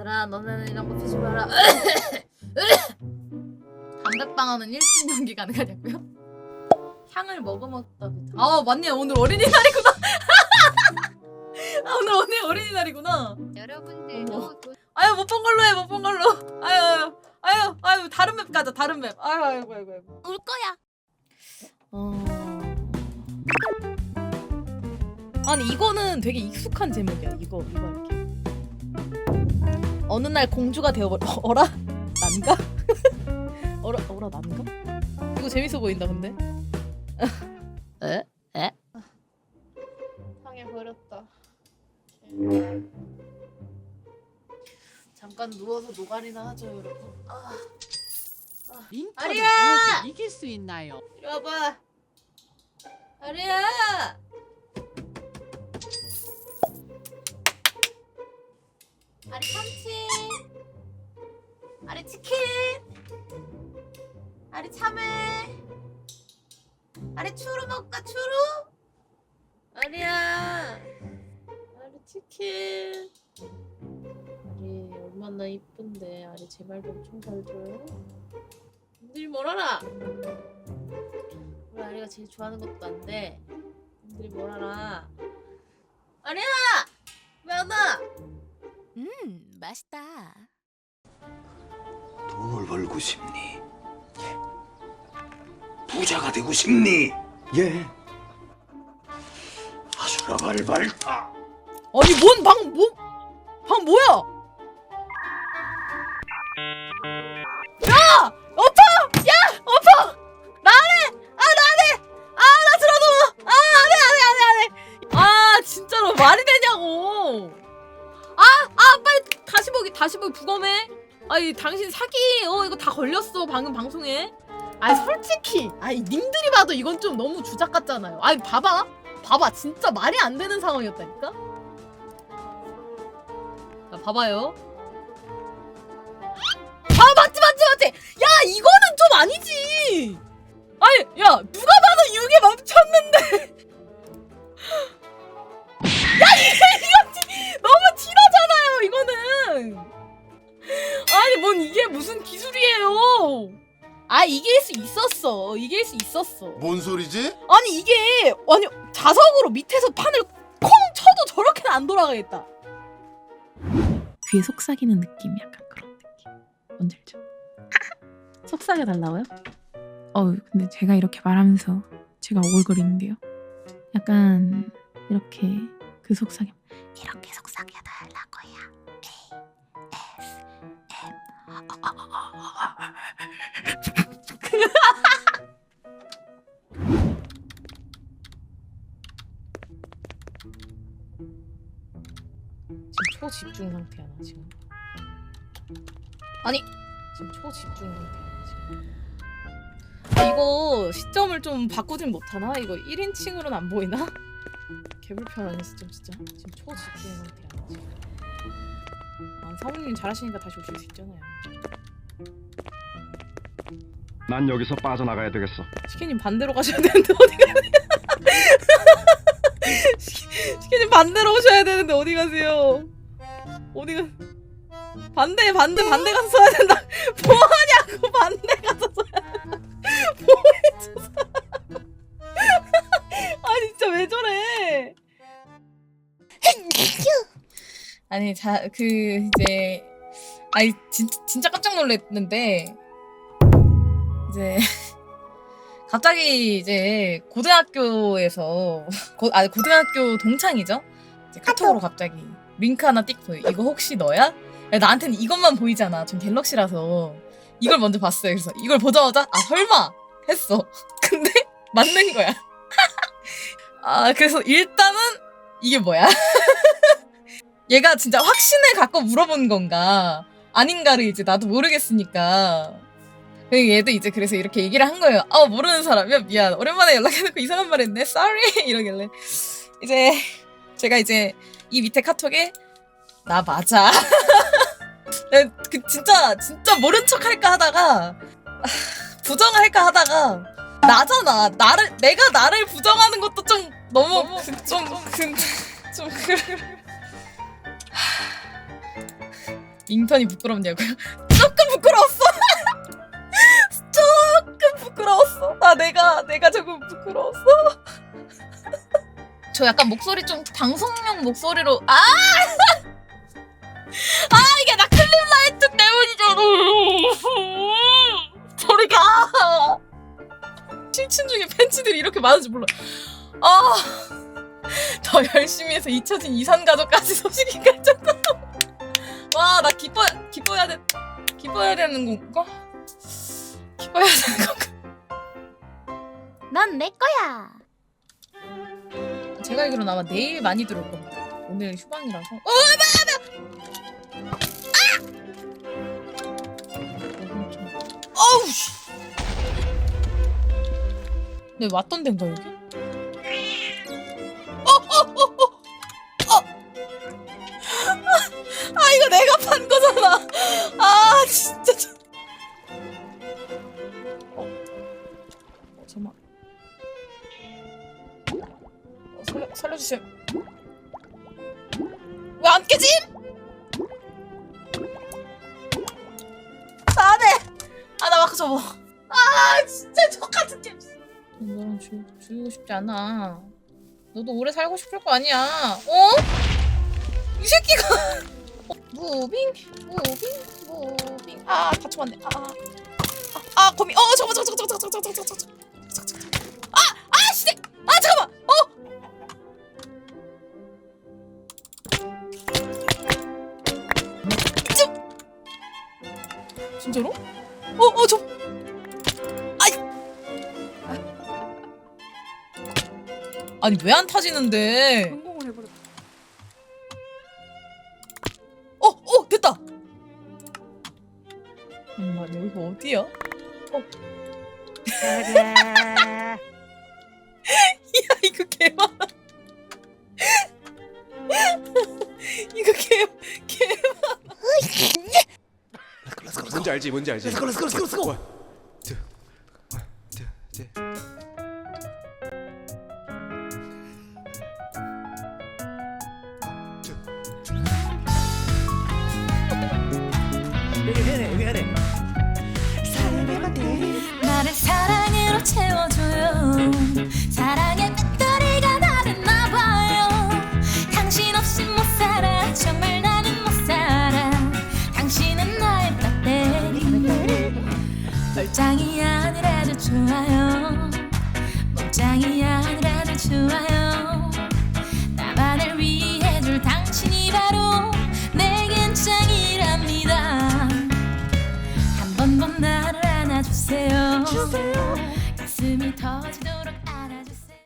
얘들아 너네는 이런 거 피지 마라. 담배빵하는 1분 연기 가능하냐고요? 향을 머금었다 아 맞네. 오늘 어린이날이구나. 아 오늘 오늘 어린이날이구나. 여러분들도. 돈 아유 못 본 걸로 해 못 본 걸로. 아유 아유. 아유 아유 다른 맵 가자 다른 맵. 아유 아이고 아이고 아이고 울 거야. 어... 아니 이거는 되게 익숙한 제목이야. 이거 이거 이렇게 어느 날 공주가 되어버려 어, 어라 난가 어라 어라 난가 이거 재밌어 보인다 근데 에? 에? 상해 버렸다. 잠깐 누워서 노가리나 하죠 여러분 아, 링크를 아리야! 무엇을 이길 수 있나요? 이리 와봐 아리야 아리 참치. 아리 치킨. 아리 참외. 아리 추루 먹까 추루? 아리야. 아리 치킨. 아리 얼마나 이쁜데. 아리 제발 좀좀잘 줘요. 님들이 뭘 알아 우리 아리가 제일 좋아하는 것도 안돼 님들이 뭘 알아 아리야 맛있다. 돈을 벌고 싶니? 부자가 되고 싶니? 예. 아수라 밟다. 아니 뭔 방 뭐? 방 뭐야? 야! 보기 다시 보기 부검해! 아니 당신 사기 어 이거 다 걸렸어 방금 방송에 아니 솔직히 아니 님들이 봐도 이건 좀 너무 주작 같잖아요 아니 봐봐 봐봐 진짜 말이 안 되는 상황이었다니까 자, 봐봐요. 아, 맞지, 맞지, 맞지! 야, 이거는 좀 아니지! 아니, 야, 누가 봐도 이게 멈췄는데! 아, 이길 수 있었어. 이길 수 있었어. 뭔 소리지? 아니, 이게, 아니, 자석으로 밑에서 판을 콩 쳐도 저렇게는 안 돌아가겠다. 귀에 속삭이는 느낌 약간 그런 느낌 뭔지 알죠? 속삭여 달라고요? 어 근데 제가 이렇게 말하면서 제가 오글거리는데요. 약간 이렇게 그 속삭임 이렇게 속삭여 달라고요. 지금 초집중 상태야 나 지금 아니 지금 초집중 상태야 지금 아, 이거 시점을 좀 바꾸진 못하나? 이거 1인칭으로는 안 보이나? 개불편하네 시점 진짜 지금 초집중 상태야 나 지금 아 사모님 잘하시니까 다시 오실 수 있잖아요 난 여기서 빠져나가야 되겠어. 시키님 반대로 가셔야 되는데 어디 가세요? 시키- 시키님 반대로 오셔야 되는데 어디 가세요? 어디 가? 반대 반대 반대 가서 써야 된다. 뭐하냐고 반대 가서 써야 된다. 뭐해 저 사람? 아니 진짜 왜 저래? 아니 자 그 이제 아니 진, 진짜 깜짝 놀랐는데 이제 갑자기 이제 고등학교에서 고, 아니 고등학교 동창이죠. 이제 카톡으로 갑자기 링크 하나 띡 보여. 이거 혹시 너야? 야, 나한테는 이것만 보이잖아. 전 갤럭시라서 이걸 먼저 봤어요. 그래서 이걸 보자마자 아 설마 했어. 근데 맞는 거야. 아 그래서 일단은 이게 뭐야? 얘가 진짜 확신을 갖고 물어본 건가 아닌가를 이제 나도 모르겠으니까 그 얘도 이제 그래서 이렇게 얘기를 한 거예요. 아 모르는 사람이야 미안. 오랜만에 연락해놓고 이상한 말했네. Sorry 이러길래 이제 제가 이제 이 밑에 카톡에 나 맞아. 네, 그 진짜 진짜 모른 척 할까 하다가 아, 부정을 할까 하다가 나잖아. 나를 내가 나를 부정하는 것도 좀 너무 좀좀그 좀 그. 편이 부끄럽냐고요? 조금 부끄러웠어. 조금 부끄러웠어. 나 내가 내가 조금 부끄러웠어. 저 약간 목소리 좀 방송용 목소리로 아! 아 이게 나 클립 라이트 때문이잖아. 저리 가. 7층 중에 팬츠들이 이렇게 많은지 몰라. 아. 더 열심히 해서 잊혀진 이산 가족까지 소식이 갈 정도로. 와, 나 기뻐 기뻐해야 돼. 기뻐해야 되는 건가? 기뻐해야 되는 건가? 넌 내 거야. 제가 알기로는 아마 내일 많이 들어올 겁니다. 오늘 휴방이라서. 어, 아! 어우 씨. 네 왔던 데인가 여기? 어, 어, 어. 아. 아 잠만. 살려, 살려주세요. 왜 안 깨짐? 안 해. 아, 나 마크 접어. 아, 진짜 똑같은 게임. 너랑 주, 죽이고 싶지 않아. 너도 오래 살고 싶을 거 아니야. 어? 이 새끼가. 무빙, 무빙, 무빙. 아, 다 쳐맞네. 아, 아, 아, 아, 거미. 어, 잠깐만, 잠깐만, 잠깐만, 잠깐만, 잠깐만, 잠깐만. 진짜로? 어, 어, 저. 아이. 아니 왜 안 타지는데? 성공을. 어, 어, 됐다. 잠깐만 여기가 어디야? 어. 뭔지 알지? 뭔지 알지? 렛츠고 렛츠고 렛츠고 사랑으로 채워줘요. 사랑 to I am.